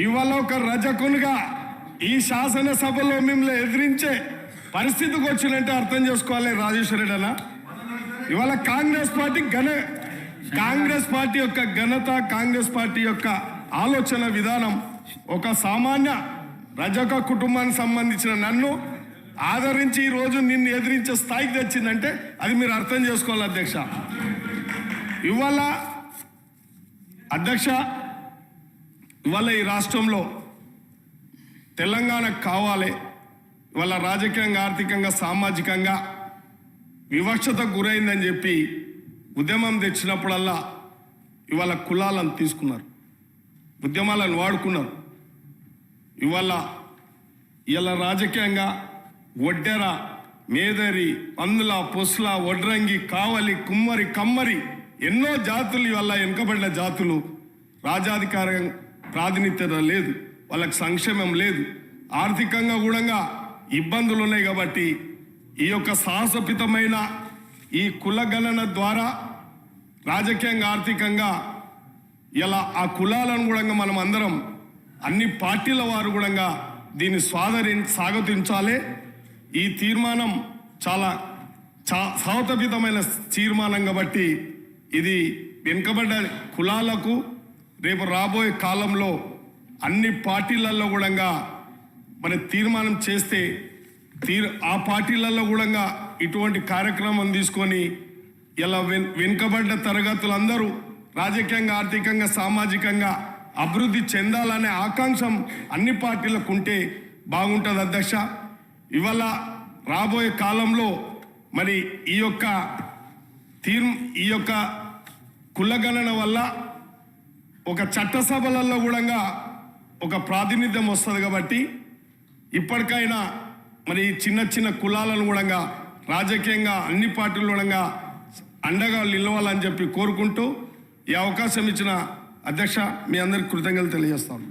ఇవాళ ఒక రజకునిగా ఈ శాసనసభలో మిమ్మల్ని ఎదిరించే పరిస్థితికి వచ్చినట్టే అర్థం చేసుకోవాలి రాజేశ్వర రెడ్డి అన్న. ఇవాళ కాంగ్రెస్ పార్టీ ఘన కాంగ్రెస్ పార్టీ యొక్క ఘనత కాంగ్రెస్ పార్టీ యొక్క ఆలోచన విధానం ఒక సామాన్య రజక కుటుంబానికి సంబంధించిన నన్ను ఆదరించి ఈరోజు నిన్ను ఎదిరించే స్థాయికి తెచ్చిందంటే అది మీరు అర్థం చేసుకోవాలి అధ్యక్ష. ఇవాళ అధ్యక్ష ఇవాళ ఈ రాష్ట్రంలో తెలంగాణ కావాలి. ఇవాళ రాజకీయంగా ఆర్థికంగా సామాజికంగా వివక్షత గురైందని చెప్పి ఉద్యమం తెచ్చినప్పుడల్లా ఇవాళ కులాలను తీసుకున్నారు. ఉద్యమాలను వాడుకున్నారు. ఇవాళ ఇలా రాజకీయంగా ఒడ్డెర మేదరి అందుల పొస్ల వడ్రంగి కావలి కుమ్మరి కమ్మరి ఎన్నో జాతులు ఇవాళ వెనుకబడిన జాతులు రాజాధికారం ప్రాతినిధ్యత లేదు వాళ్ళకి సంక్షేమం లేదు. ఆర్థికంగా కూడా ఇబ్బందులు ఉన్నాయి కాబట్టి ఈ యొక్క సాహసపితమైన ఈ కులగణన ద్వారా రాజకీయంగా ఆర్థికంగా ఇలా ఆ కులాలను కూడా మనం అందరం అన్ని పార్టీల వారు కూడా దీన్ని స్వాదరి స్వాగతించాలి. ఈ తీర్మానం చాలా చా తీర్మానం కాబట్టి ఇది వెనుకబడ్డ కులాలకు రేపు రాబోయే కాలంలో అన్ని పార్టీలలో కూడా మరి తీర్మానం చేస్తే తీర్ ఆ పార్టీలలో కూడా ఇటువంటి కార్యక్రమం తీసుకొని ఇలా వెన్ వెనుకబడ్డ తరగతులందరూ రాజకీయంగా ఆర్థికంగా సామాజికంగా అభివృద్ధి చెందాలనే ఆకాంక్ష అన్ని పార్టీలకు ఉంటే బాగుంటుంది అధ్యక్ష ఇవాళ రాబోయే కాలంలో మరి ఈ యొక్క తీర్ ఈ యొక్క కులగణన వల్ల ఒక చట్టసభలలో కూడా ఒక ప్రాతినిధ్యం వస్తుంది కాబట్టి ఇప్పటికైనా మరి చిన్న చిన్న కులాలను కూడా రాజకీయంగా అన్ని పార్టీలు కూడా అండగా నిలవాలని చెప్పి కోరుకుంటూ ఈ అవకాశం ఇచ్చిన అధ్యక్ష మీ అందరికి కృతజ్ఞతలు తెలియజేస్తాను.